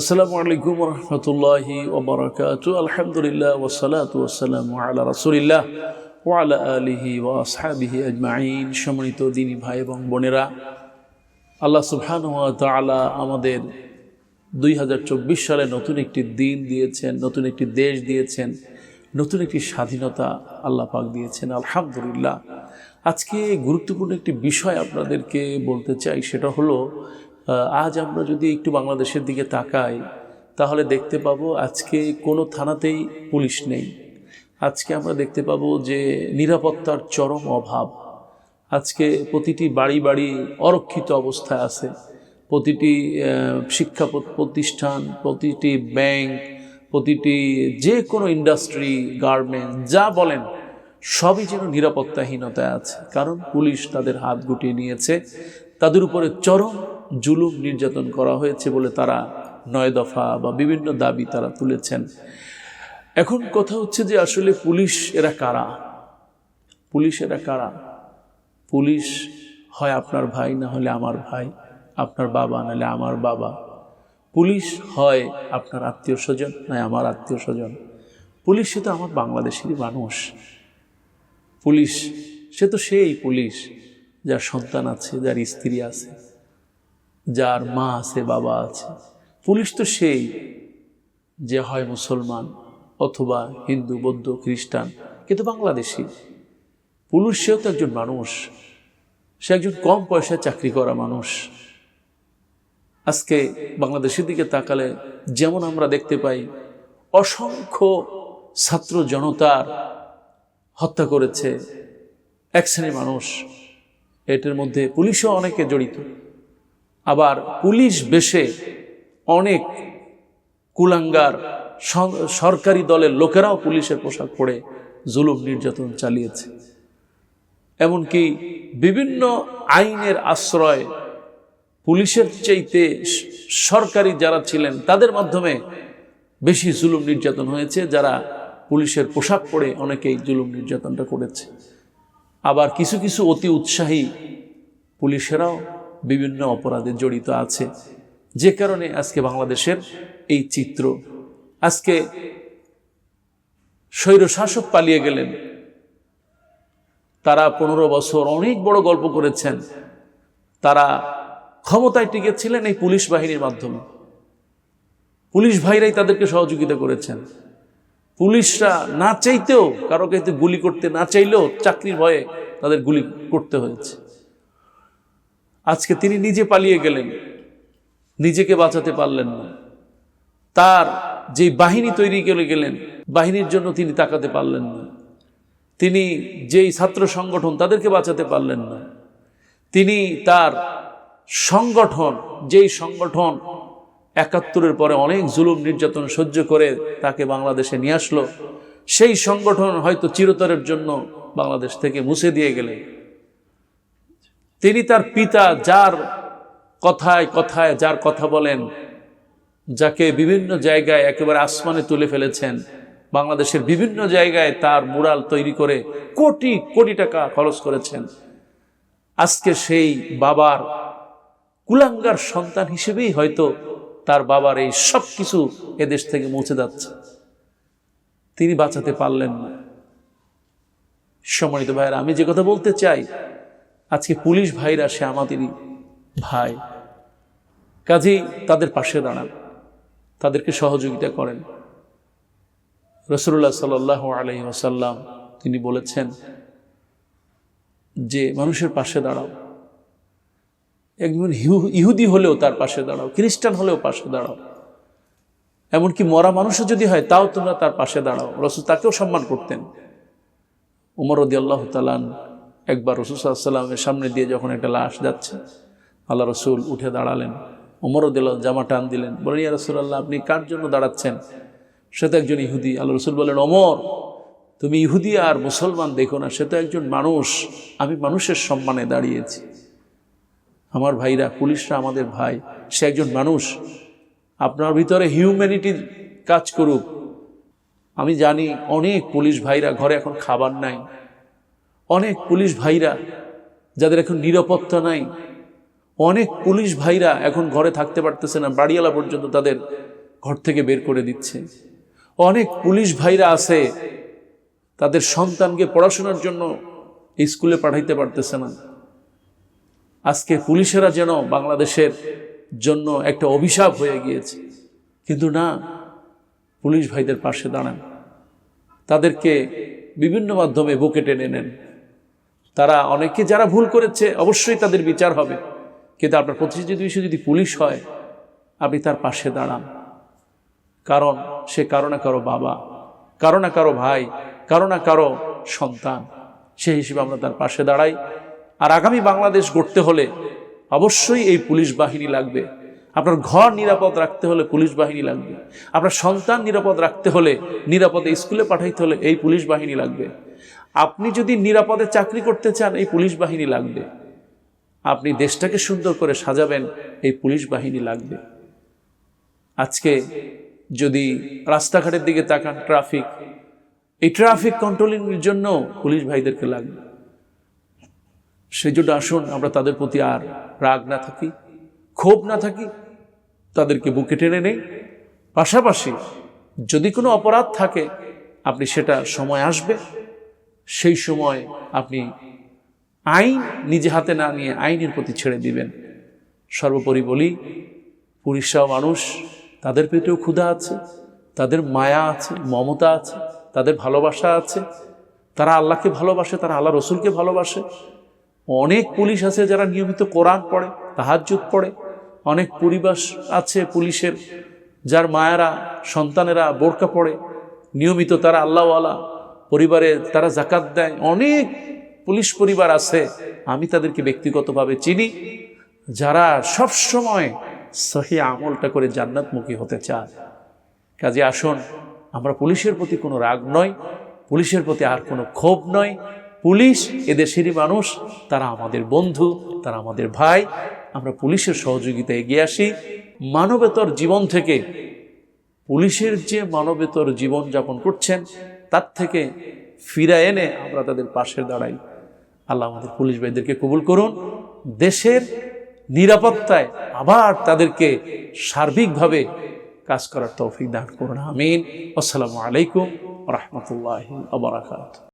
আসসালামু আলাইকুম রহমতুল্লাহি ওবরাকাতু। আলহামদুলিল্লাহ ওসালাত ওসালাম আলা রাসুলিল্লাহ ওয়ালা আলিহি ওয়া আসহাবিহি আজমাইন। সম্মানিত দিনী ভাই এবং বোনেরা, আল্লাহ সুবহান ওয়া তাআলা আমাদের দুই হাজার চব্বিশ সালে নতুন একটি দিন দিয়েছেন, নতুন একটি দেশ দিয়েছেন, নতুন একটি স্বাধীনতা আল্লাহ পাক দিয়েছেন, আলহামদুলিল্লাহ। আজকে গুরুত্বপূর্ণ একটি বিষয় আপনাদেরকে বলতে চাই, সেটা হলো আজ আমরা যদি একটু বাংলাদেশের দিকে তাকাই, তাহলে দেখতে পাবো আজকে কোনো থানাতেই পুলিশ নেই। আজকে আমরা দেখতে পাবো যে নিরাপত্তার চরম অভাব। আজকে প্রতিটি বাড়ি বাড়ি অরক্ষিত অবস্থায় আছে। প্রতিটি শিক্ষা প্রতিষ্ঠান, প্রতিটি ব্যাংক, প্রতিটি যে কোনো ইন্ডাস্ট্রি, গার্মেন্টস, যা বলেন, সবই যেন নিরাপত্তাহীনতায় আছে। কারণ পুলিশ তাদের হাত গুটিয়ে নিয়েছে। তাদের উপরে চরম জুলুম নির্যাতন করা হয়েছে বলে তারা নয় দফা বা বিভিন্ন দাবি তারা তুলেছেন। এখন কথা হচ্ছে যে আসলে পুলিশ এরা কারা? পুলিশ এরা কারা? পুলিশ হয় আপনার ভাই, না হলে আমার ভাই, আপনার বাবা নাহলে আমার বাবা। পুলিশ হয় আপনার আত্মীয় স্বজন নয় আমার আত্মীয় স্বজন। পুলিশ সে তো আমার বাংলাদেশেরই মানুষ। পুলিশ সে তো সেই পুলিশ, যার সন্তান আছে, যার স্ত্রী আছে। যার মা আছে, বাবা আছে। পুলিশ তো সেই যে হয় মুসলমান অথবা হিন্দু, বৌদ্ধ, খ্রিস্টান, কিন্তু বাংলাদেশি। পুলিশ সেও তো একজন মানুষ। সে একজন কম পয়সায় চাকরি করা মানুষ। আজকে বাংলাদেশের দিকে তাকালে যেমন আমরা দেখতে পাই, অসংখ্য ছাত্র জনতার হত্যা করেছে। এক শ্রেণির মানুষ। এটার মধ্যে পুলিশও অনেকে জড়িত। আবার পুলিশ বেশে অনেক কুলাঙ্গার সরকারি দলের লোকেরাও পুলিশের পোশাক পরে জুলুম নির্যাতন চালিয়েছে। এমনকি বিভিন্ন আইনের আশ্রয় পুলিশের চাইতে সরকারি যারা ছিলেন, তাদের মাধ্যমে বেশি জুলুম নির্যাতন হয়েছে, যারা পুলিশের পোশাক পরে অনেকেই জুলুম নির্যাতনটা করেছে। আবার কিছু কিছু অতি উৎসাহী পুলিশেরাও বিভিন্ন অপরাধে জড়িত আছে। যে কারণে আজকে বাংলাদেশের এই চিত্র। আজকে স্বৈরশাসক পালিয়ে গেলেন। তারা পনেরো বছর অনেক বড় গল্প করেছেন। তারা ক্ষমতায় টিকেছিলেন এই পুলিশ বাহিনীর মাধ্যমে। পুলিশ ভাইরাই তাদেরকে সহযোগিতা করেছেন। পুলিশরা না চাইতেও, কারও কাছে গুলি করতে না চাইলেও চাকরির ভয়ে তাদের গুলি করতে হয়েছে। আজকে তিনি নিজে পালিয়ে গেলেন। নিজেকে বাঁচাতে পারলেন না। তার যে বাহিনী তৈরি করে গেলেন, বাহিনীর জন্য তিনি তাকাতে পারলেন না। তিনি যেই ছাত্র সংগঠন তাদেরকে বাঁচাতে পারলেন না। তিনি তার সংগঠন, যেই সংগঠন একাত্তরের পরে অনেক জুলুম নির্যাতন সহ্য করে তাকে বাংলাদেশে নিয়ে আসলো, সেই সংগঠন হয়তো চিরতরের জন্য বাংলাদেশ থেকে মুছে দিয়ে গেলেন। তিনি তার পিতা যার কথায় কথায়, যার কথা বলেন, যাকে বিভিন্ন জায়গায় একেবারে আসমানে তুলে ফেলেছেন, বাংলাদেশের বিভিন্ন জায়গায় তার মুরাল তৈরি করে কোটি কোটি টাকা খরচ করেছেন। আজকে সেই বাবার কুলাঙ্গার সন্তান হিসেবেই হয়তো তার বাবার এই সব কিছু এদেশ থেকে মুছে যাচ্ছে। তিনি বাঁচাতে পারলেন না। সম্মানিত ভাইরা আমি যে কথা বলতে চাই আজকে পুলিশ ভাইরা সে আমাদেরই ভাই। কাজেই তাদের পাশে দাঁড়ান। তাদেরকে সহযোগিতা করেন। রসুল্লাহ সাল আলহি ওসাল্লাম তিনি বলেছেন যে, মানুষের পাশে দাঁড়াও। একজন ইহু- ইহুদি হলেও তার পাশে দাঁড়াও। খ্রিস্টান হলেও পাশে দাঁড়াও। এমনকি মরা মানুষও যদি হয়, তাও তোমরা তার পাশে দাঁড়াও। রসুল তাকেও সম্মান করতেন। উমর রদি আল্লাহ তালান একবার রসুল সাল্লামের সামনে দিয়ে যখন একটা লাশ যাচ্ছে, আল্লাহ রসুল উঠে দাঁড়ালেন। উমর রদিল্লাহ জামা টান দিলেন। বলেন ইয়া রসুল্লাহ আপনি কার জন্য দাঁড়াচ্ছেন? সে তো একজন ইহুদি। আল্লাহ রসুল বলেন অমর তুমি ইহুদি আর মুসলমান দেখো না, সে তো একজন মানুষ। আমি মানুষের সম্মানে দাঁড়িয়েছি। আমার ভাইরা, পুলিশরা আমাদের ভাই, সে একজন মানুষ। আপনার ভিতরে হিউম্যানিটির কাজ করুক। আমি জানি অনেক পুলিশ ভাইরা ঘরে এখন খাবার নাই। অনেক পুলিশ ভাইরা যাদের এখন নিরাপত্তা নাই, অনেক পুলিশ ভাইরা এখন ঘরে থাকতে পারতেছে না, বাড়িওয়ালা পর্যন্ত তাদের ঘর থেকে বের করে দিচ্ছে। অনেক পুলিশ ভাইরা আছে, তাদের সন্তানকে পড়াশোনার জন্য স্কুলে পাঠাইতে পারতেছে না। আজকে পুলিশেরা যেন বাংলাদেশের জন্য একটা অভিশাপ হয়ে গিয়েছে, কিন্তু না, পুলিশ ভাইদের পাশে দাঁড়ান। তাদেরকে বিভিন্ন মাধ্যমে বুকে টেনে নেন। তারা অনেকে যারা ভুল করেছে, অবশ্যই তাদের বিচার হবে। কিন্তু আপনার প্রতিষ্ঠিত বিষয় যদি পুলিশ হয়, আপনি তার পাশে দাঁড়ান। কারণ সে কারও না কারও বাবা, কারও না কারও ভাই, কারও না কারও সন্তান। সেই হিসেবে আমরা তার পাশে দাঁড়াই। আর আগামী বাংলাদেশ গড়তে হলে অবশ্যই এই পুলিশ বাহিনী লাগবে। আপনার ঘর নিরাপদ রাখতে হলে পুলিশ বাহিনী লাগবে। আপনার সন্তান নিরাপদ রাখতে হলে নিরাপদে স্কুলে পাঠাইতে হলে এই পুলিশ বাহিনী লাগবে। আপনি যদি নিরাপদে চাকরি করতে চান, এই পুলিশ বাহিনী লাগবে। আপনি দেশটাকে সুন্দর করে সাজাবেন, এই পুলিশ বাহিনী লাগবে। আজকে যদি রাস্তাঘাটের দিকে তাকান, ট্রাফিক, এই ট্রাফিক কন্ট্রোলিংয়ের জন্য পুলিশ ভাইদেরকে লাগবে। সেই জন্য আসুন, আমরা তাদের প্রতি আর রাগ না থাকি, ক্ষোভ না থাকি, তাদেরকে বুকে টেনে নেই। পাশাপাশি যদি কোনো অপরাধ থাকে, আপনি সেটা সময় আসবে। সেই সময় আপনি আইন নিজে হাতে না নিয়ে আইনের প্রতি ছেড়ে দিবেন। সর্বোপরি বলি পুলিশরাও মানুষ, তাদের পেটেও ক্ষুধা আছে, তাদের মায়া আছে, মমতা আছে, তাদের ভালোবাসা আছে, তারা আল্লাহকে ভালোবাসে, তারা আল্লাহ রসুলকে ভালোবাসে। অনেক পুলিশ আছে যারা নিয়মিত কোরআন পড়ে, তাহাজ্জুদ পড়ে। অনেক পরিবেশ আছে পুলিশের, যার মায়েরা, সন্তানেরা বোরকা পড়ে। নিয়মিত তারা আল্লাহওয়ালা পরিবারে তারা জাকাত দেয়, অনেক পুলিশ পরিবার আছে, আমি তাদেরকে ব্যক্তিগতভাবে চিনি, যারা সব সময় সহি আমলটা করে জান্নাতমুখী হতে চায়। কাজে আসুন, আমরা পুলিশের প্রতি কোনো রাগ নয় পুলিশের প্রতি আর কোনো ক্ষোভ নয় পুলিশ এদেশেরই মানুষ, তারা আমাদের বন্ধু, তারা আমাদের ভাই, আমরা পুলিশের সহযোগিতা এগিয়ে আসি। মানবেতর জীবন থেকে পুলিশের যে মানবেতর জীবন যাপন করছেন তার থেকে ফিরা এনে আমরা তাদের পাশে দাঁড়াই। আল্লাহ আমাদের পুলিশ ভাইদেরকে কবুল করুন। দেশের নিরাপত্তায় আবার তাদেরকে সার্বিকভাবে কাজ করার তৌফিক দান করুন। আমিন। আসসালামু আলাইকুম রহমতুল্লাহ আবরাকাত